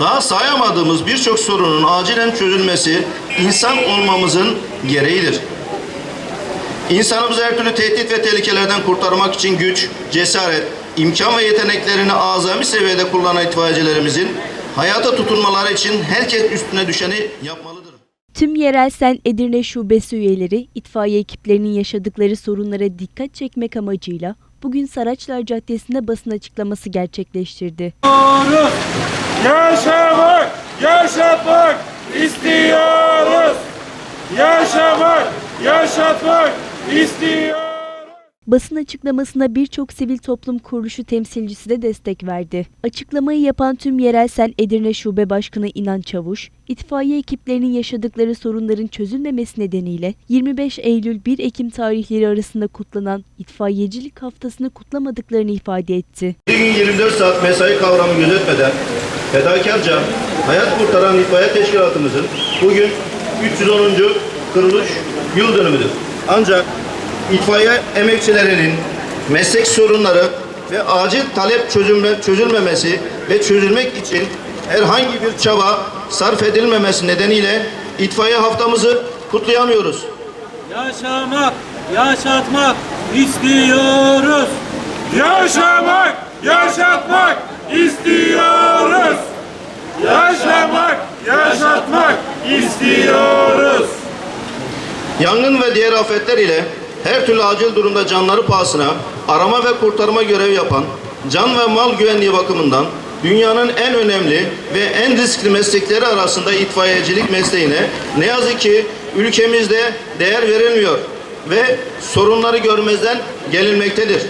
Daha sayamadığımız birçok sorunun acilen çözülmesi insan olmamızın gereğidir. İnsanımızı her türlü tehdit ve tehlikelerden kurtarmak için güç, cesaret, imkan ve yeteneklerini azami seviyede kullanan itfaiyecilerimizin hayata tutunmaları için herkes üstüne düşeni yapmalıdır. Tüm yerel Sen Edirne Şubesi üyeleri itfaiye ekiplerinin yaşadıkları sorunlara dikkat çekmek amacıyla bugün Saraçlar Caddesi'nde basın açıklaması gerçekleştirdi. istiyoruz. Yaşamak, yaşatmak istiyoruz. Yaşamak, yaşatmak istiyoruz. Basın açıklamasına birçok sivil toplum kuruluşu temsilcisi de destek verdi. Açıklamayı yapan tüm yerel Sen Edirne Şube Başkanı İnan Çavuş, itfaiye ekiplerinin yaşadıkları sorunların çözülmemesi nedeniyle 25 Eylül 1 Ekim tarihleri arasında kutlanan itfaiyecilik haftasını kutlamadıklarını ifade etti. Bir gün 24 saat mesai kavramı gözetmeden fedakarca hayat kurtaran itfaiye teşkilatımızın bugün 310. kuruluş yıl dönümüdür. Ancak itfaiye emekçilerinin meslek sorunları ve acil talep çözülme, çözülmemesi ve çözülmek için herhangi bir çaba sarf edilmemesi nedeniyle itfaiye haftamızı kutlayamıyoruz. Yaşamak, yaşatmak istiyoruz. Yaşamak, yaşatmak istiyoruz. Yaşamak, yaşatmak istiyoruz. Yangın ve diğer afetler ile her türlü acil durumda canları pahasına arama ve kurtarma görevi yapan, can ve mal güvenliği bakımından dünyanın en önemli ve en riskli meslekleri arasında itfaiyecilik mesleğine ne yazık ki ülkemizde değer verilmiyor ve sorunları görmezden gelinmektedir.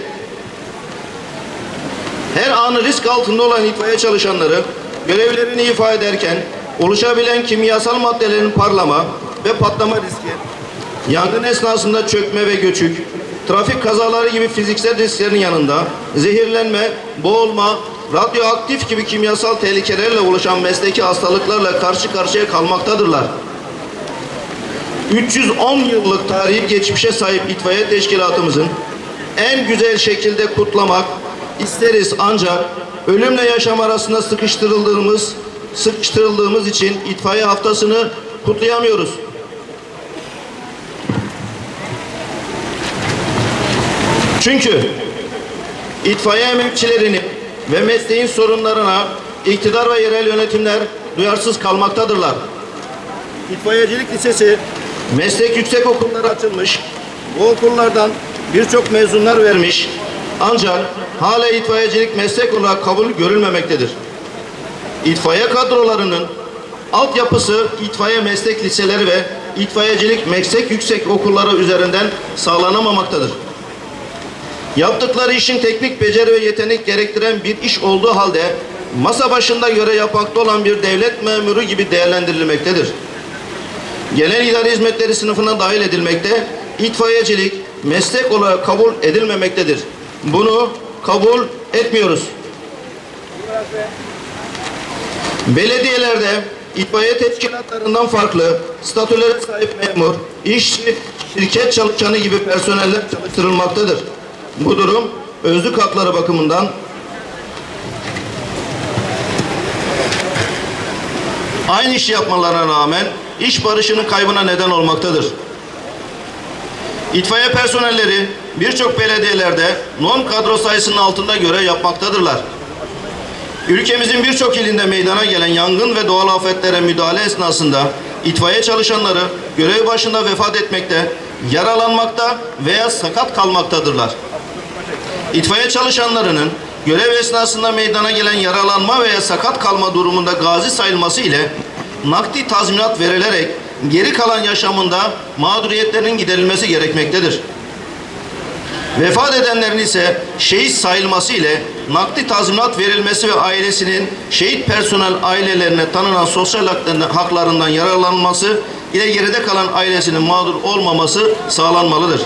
Her anı risk altında olan itfaiye çalışanları görevlerini ifa ederken oluşabilen kimyasal maddelerin parlama ve patlama riski, yangın esnasında çökme ve göçük, trafik kazaları gibi fiziksel risklerin yanında zehirlenme, boğulma, radyoaktif gibi kimyasal tehlikelerle oluşan mesleki hastalıklarla karşı karşıya kalmaktadırlar. 310 yıllık tarihi geçmişe sahip itfaiye teşkilatımızın en güzel şekilde kutlamak isteriz ancak ölümle yaşam arasında sıkıştırıldığımız sıkıştırıldığımız için itfaiye haftasını kutlayamıyoruz. Çünkü itfaiye emekçilerini ve mesleğin sorunlarına iktidar ve yerel yönetimler duyarsız kalmaktadırlar. İtfaiyecilik Lisesi meslek yüksek okulları açılmış. Bu okullardan birçok mezunlar vermiş. Ancak hala itfaiyecilik meslek olarak kabul görülmemektedir. İtfaiye kadrolarının altyapısı itfaiye meslek liseleri ve itfaiyecilik meslek yüksek okulları üzerinden sağlanamamaktadır. Yaptıkları işin teknik beceri ve yetenek gerektiren bir iş olduğu halde masa başında göre yapmakta olan bir devlet memuru gibi değerlendirilmektedir. Genel idari hizmetleri sınıfına dahil edilmekte, itfaiyecilik meslek olarak kabul edilmemektedir. Bunu kabul etmiyoruz. Belediyelerde itfaiye teşkilatlarından farklı statülere sahip memur, işçi, şirket çalışanı gibi personeller çalıştırılmaktadır. Bu durum özlük hakları bakımından aynı işi yapmalarına rağmen iş barışının kaybına neden olmaktadır. İtfaiye personelleri birçok belediyelerde non kadro sayısının altında görev yapmaktadırlar. Ülkemizin birçok ilinde meydana gelen yangın ve doğal afetlere müdahale esnasında itfaiye çalışanları görev başında vefat etmekte, yaralanmakta veya sakat kalmaktadırlar. İtfaiye çalışanlarının görev esnasında meydana gelen yaralanma veya sakat kalma durumunda gazi sayılması ile nakdi tazminat verilerek geri kalan yaşamında mağduriyetlerin giderilmesi gerekmektedir. Vefat edenlerin ise şehit sayılması ile nakdi tazminat verilmesi ve ailesinin şehit personel ailelerine tanınan sosyal haklarından- yararlanması ile geride kalan ailesinin mağdur olmaması sağlanmalıdır.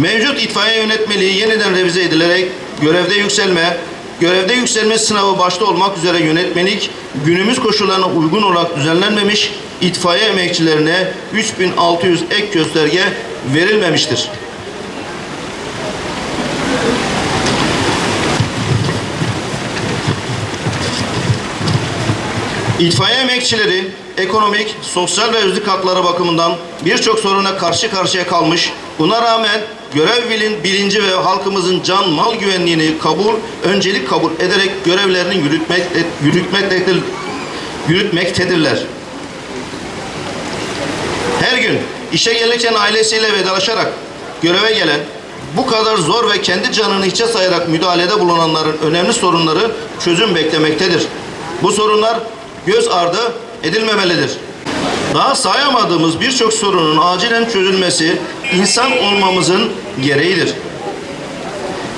Mevcut itfaiye yönetmeliği yeniden revize edilerek görevde yükselme, görevde yükselme sınavı başta olmak üzere yönetmelik günümüz koşullarına uygun olarak düzenlenmemiş, itfaiye emekçilerine 3600 ek gösterge verilmemiştir. İtfaiye emekçileri ekonomik, sosyal ve özlük hakları bakımından birçok soruna karşı karşıya kalmış. Buna rağmen görev bilin, bilinci ve halkımızın can mal güvenliğini kabul, öncelik kabul ederek görevlerini yürütmek, yürütmektedir, yürütmektedirler. Her gün işe gelirken ailesiyle vedalaşarak göreve gelen, bu kadar zor ve kendi canını hiçe sayarak müdahalede bulunanların önemli sorunları çözüm beklemektedir. Bu sorunlar göz ardı edilmemelidir. Daha sayamadığımız birçok sorunun acilen çözülmesi insan olmamızın gereğidir.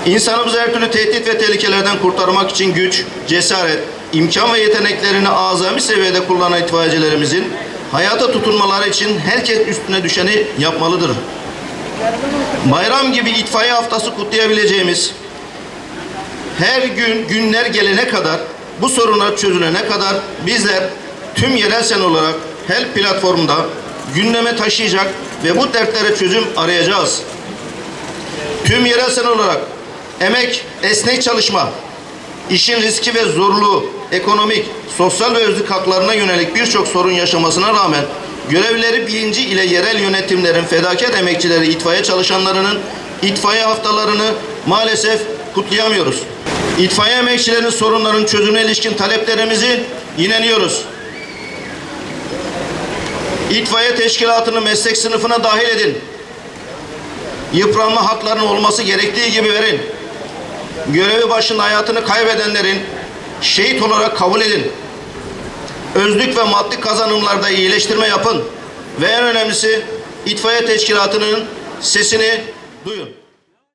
İnsanımızı her türlü tehdit ve tehlikelerden kurtarmak için güç, cesaret, imkan ve yeteneklerini azami seviyede kullanan itfaiyecilerimizin hayata tutunmaları için herkes üstüne düşeni yapmalıdır. Bayram gibi itfaiye haftası kutlayabileceğimiz her gün günler gelene kadar bu sorunlar çözülene kadar bizler tüm yerel sen olarak her platformda gündeme taşıyacak ve bu dertlere çözüm arayacağız. Tüm yerel sen olarak emek, esnek çalışma, işin riski ve zorluğu, ekonomik, sosyal ve özlük haklarına yönelik birçok sorun yaşamasına rağmen görevleri bilinci ile yerel yönetimlerin fedakar emekçileri, itfaiye çalışanlarının itfaiye haftalarını maalesef kutlayamıyoruz. İtfaiye emekçilerinin sorunların çözümüne ilişkin taleplerimizi yineliyoruz. İtfaiye teşkilatını meslek sınıfına dahil edin. Yıpranma haklarının olması gerektiği gibi verin. Görevi başında hayatını kaybedenlerin şehit olarak kabul edin. Özlük ve maddi kazanımlarda iyileştirme yapın. Ve en önemlisi itfaiye teşkilatının sesini duyun.